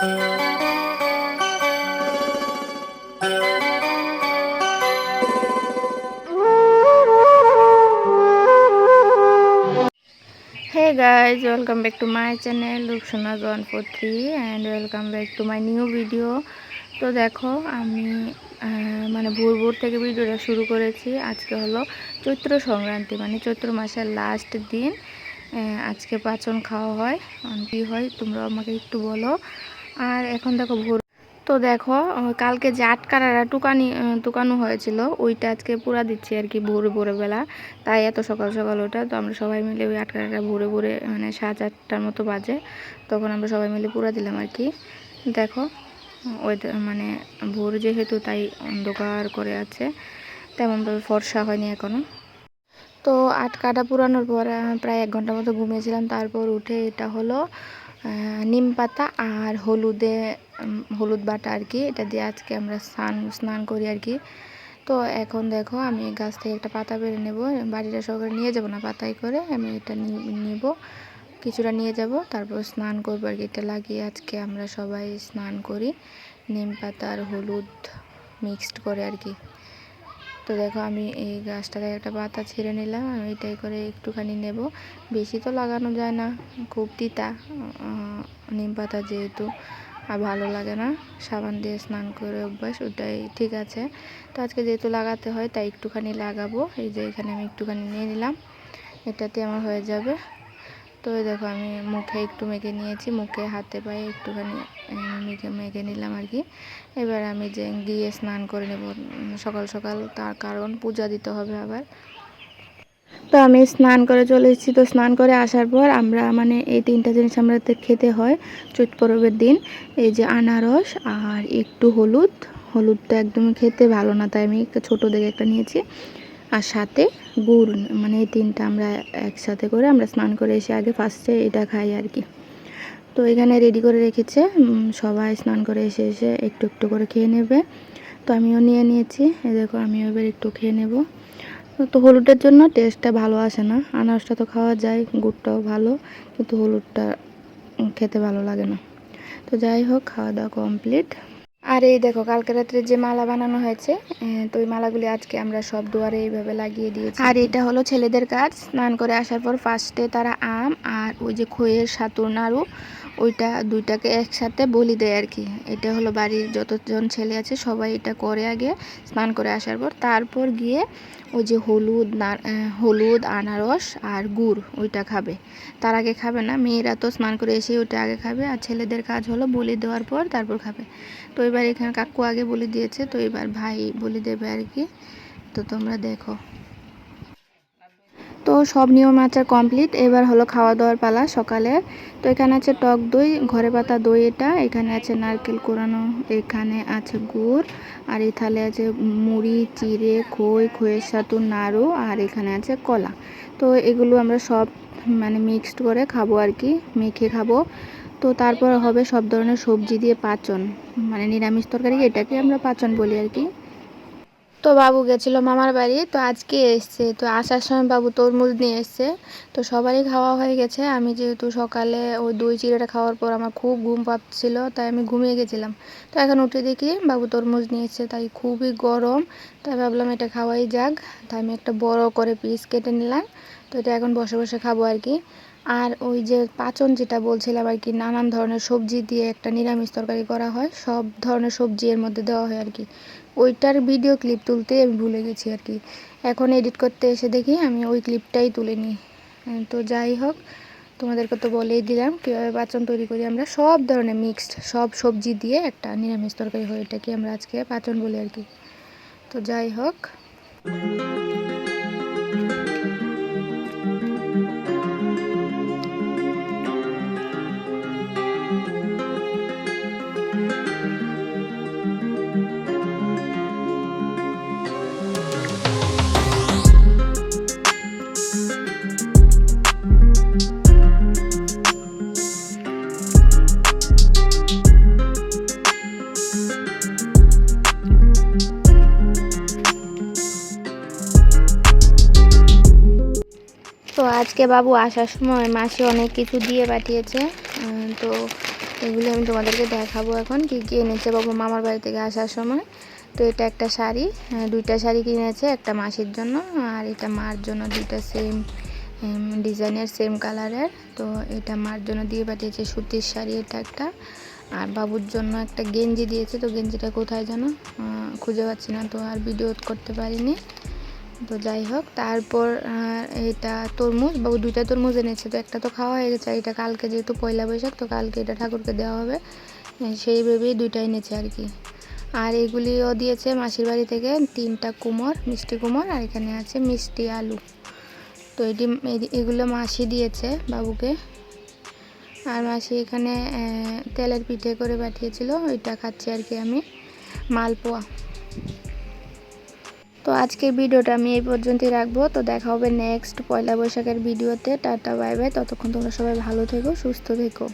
Guys welcome back to my channel Rupsona John four three and welcome back to my new video তো দেখো, আমি মানে ভোর ভোর থেকে ভিডিওটা শুরু করেছি। আজকে হলো চৈত্র সংক্রান্তি মানে চৈত্র মাসের লাস্ট দিন। আজকে পাচন খাওয়া হয়। কী হয় তোমরা আমাকে একটু বলো। আর এখন দেখো ভোর। তো দেখো কালকে যে আটকারারা টুকানি টুকানো হয়েছিল, ওইটা আজকে পুরা দিচ্ছি আর কি ভোরে ভোরে বেলা তাই এত সকাল সকাল ওটা, তো আমরা সবাই মিলে ওই আটকারাটা ভোরে ভোরে মানে সাড়ে চারটার মতো বাজে, তখন আমরা সবাই মিলে পুরা দিলাম আর কি। দেখো, ওই মানে ভোর যেহেতু তাই অন্ধকার করে আছে, তেমনভাবে ফর্সা হয়নি এখনও তো আটকাটা পুরানোর পর প্রায় এক ঘণ্টার মতো ঘুমিয়েছিলাম, তারপর উঠে এটা হলো নিম পাতা আর হলুদে হলুদ বাটা আর কি, এটা দিয়ে আজকে আমরা স্নান স্নান করি আর কি। তো এখন দেখো আমি গাছ থেকে একটা পাতা বেড়ে নেব, বাড়িটা সহকারে নিয়ে যাব না, পাতায় করে আমি এটা নিব, কিছুটা নিয়ে যাব, তারপর স্নান করব আর কি। এটা লাগিয়ে আজকে আমরা সবাই স্নান করি, নিম পাতা আর হলুদ মিক্সড করে আর কি। তো দেখো আমি এই গাছটা থেকে একটা পাতা ছেড়ে নিলাম, আমি এটাই করে একটুখানি নেব। বেশি তো লাগানো যায় না, খুব তিতা নিম পাতা যেহেতু, আর ভালো লাগে না। সাবান দিয়ে স্নান করে অভ্যাস, ওটাই ঠিক আছে। তো আজকে যেহেতু লাগাতে হয়, তাই একটুখানি লাগাবো। এই যে এখানে আমি একটুখানি নিয়ে নিলাম, এটাতে আমার হয়ে যাবে। তো দেখো আমি মুখে একটু মেখে নিয়েছি, মুখে হাতে পায়ে একটুখানি মেখে মেখে নিলাম আর কি। এবার আমি যে গিয়ে স্নান করে নেব সকাল সকাল তার কারণ পূজা দিতে হবে আবার। তো আমি স্নান করে চলে এসেছি। তো স্নান করে আসার পর আমরা মানে এই তিনটা জিনিস আমরা খেতে হয় চৈত পরবের দিন। এই যে আনারস আর একটু হলুদ। হলুদটা একদমই খেতে ভালো না, তাই আমি একটা ছোটো দেখে একটা নিয়েছি। আর সাথে গুড় মানে এই তিনটা আমরা একসাথে করে আমরা স্নান করে এসে আগে ফার্স্টে এটা খাই আর কি। তো এখানে রেডি করে রেখেছে সবাই স্নান করে এসে এসে একটু একটু করে খেয়ে নেবে। তো আমিও নিয়ে নিয়েছি, এই দেখো আমিও এবার একটু খেয়ে নেব। তো হলুদের জন্য টেস্টটা ভালো আসে না, আনারসটা তো খাওয়া যায়, গুড়টাও ভালো, কিন্তু হলুদটা খেতে ভালো লাগে না। তো যাই হোক, খাওয়া দাওয়া কমপ্লিট আর এই দেখো, কালকে রাত্রে যে মালা বানানো হয়েছে তো ওই মালাগুলি আজকে আমরা সব দুয়ারে এইভাবে লাগিয়ে দিয়েছি। আর এটা হলো ছেলেদের কাজ। স্নান করে আসার পর ফার্স্টে তারা আম আর ওই যে খয়ের সাতুর নাড়ু ওইটা দুইটাকে একসাথে বলি দেয় আর কি। এটা হলো বাড়ির যতজন ছেলে আছে, সবাই এটা করে আগে স্নান করে আসার পর, তারপর গিয়ে ওই যে হলুদ না হলুদ, আনারস আর গুড় ওইটা খাবে। তার আগে খাবে না, মেয়েরা তো স্নান করে এসে ওইটা আগে খাবে আর ছেলেদের কাজ হলো বলি দেওয়ার পর তারপর খাবে। তো এবার এখানে কাকু আগে বলি দিয়েছে, তো এবার ভাই বলি দেবে আর কি। তো তোমরা দেখো। তো সব নিয়ম আচার কমপ্লিট এবার হলো খাওয়া দাওয়ার পালা সকালে। তো এখানে আছে টক দই, ঘরে পাতা দই এটা এখানে আছে নারকেল কোরানো এখানে আছে গুড়, আর এই থালে আছে মুড়ি, চিড়ে, খই, খইয়ের সাথে নাড়ু, আর এখানে আছে কলা। তো এগুলো আমরা সব মানে মিক্সড করে খাব আর কি, মেখে খাব। তো তারপর হবে সব ধরনের সবজি দিয়ে পাচন। মানে নিরামিষ তরকারি এটাকে আমরা পাচন বলি আর কি। তো বাবু গেছিল মামার বাড়ি, তো আজকে এসছে। তো আসার সময় বাবু তরমুজ নিয়ে এসছে। তো সবারই খাওয়া হয়ে গেছে। আমি যেহেতু সকালে ওই দই চিড়েটা খাওয়ার পর আমার খুব ঘুম পাচ্ছিল, তাই আমি ঘুমিয়ে গেছিলাম। তো এখন উঠে দেখি বাবু তরমুজ নিয়ে এসছে, তাই খুবই গরম। তাই ভাবলাম এটা খাওয়াই যাক। তাই আমি একটা বড় করে পিস কেটে নিলাম। তো এটা এখন বসে বসে খাব আর কি। আর ওই যে পাচন যেটা বলছিলাম আর কি নানান ধরনের সবজি দিয়ে একটা নিরামিষ তরকারি করা হয় সব ধরনের সবজি এর মধ্যে দেওয়া হয় আর কি। ওইটার ভিডিও ক্লিপ তুলতে আমি ভুলে গেছি আর কি। এখন এডিট করতে এসে দেখি আমি ওই ক্লিপটাই তুলে নিই। আহ, তো যাই হোক তোমাদেরকে তো বলেই দিলাম কীভাবে পাচন তৈরি করি আমরা। সব ধরনের মিক্সড সব সবজি দিয়ে একটা নিরামিষ তরকারি হয় এটাকে আমরা আজকে পাচন বলি আর কি। তো যাই হোক। আজকে বাবু আসার সময় মাসি অনেক কিছু দিয়ে পাঠিয়েছে। তো এগুলো আমি তোমাদেরকে দেখাবো এখন কি কি এনেছে বাবু মামার বাড়ি থেকে আসার সময়। তো এটা একটা শাড়ি দুইটা শাড়ি কিনেছে, একটা মাসির জন্য আর এটা মার জন্য দুইটা সেম ডিজাইনের সেম কালারের তো এটা মার জন্য দিয়ে পাঠিয়েছে, সুতির শাড়ি এটা একটা। আর বাবুর জন্য একটা গেঞ্জি দিয়েছে, তো গেঞ্জিটা কোথায় যেন খুঁজে পাচ্ছি না, তো আর ভিডিও করতে পারিনি। তো যাই হোক, তারপর এটা তরমুজ, বাবু দুইটা তরমুজ এনেছে, তো একটা তো খাওয়া হয়ে গেছে এটা কালকে যেহেতু পয়লা বৈশাখ, তো কালকে এটা ঠাকুরকে দেওয়া হবে। সেই ভেবেই দুইটা এনেছে আর কি। আর এগুলিও দিয়েছে মাসির বাড়ি থেকে তিনটা কুমোর, মিষ্টি কুমোর, আর এখানে আছে মিষ্টি আলু। তো এটি এগুলো মাসি দিয়েছে বাবুকে। আর মাসি এখানে তেলের পিঠে করে পাঠিয়েছিল, ওইটা খাচ্ছি আর কি আমি, মালপোয়া। তো আজকের ভিডিওটা আমি এই পর্যন্তই রাখব। তো দেখা হবে নেক্সট পয়লা বৈশাখের ভিডিওতে। টাটা বাই বাই ততক্ষণ তোমরা সবাই ভালো থেকো, সুস্থ থেকো।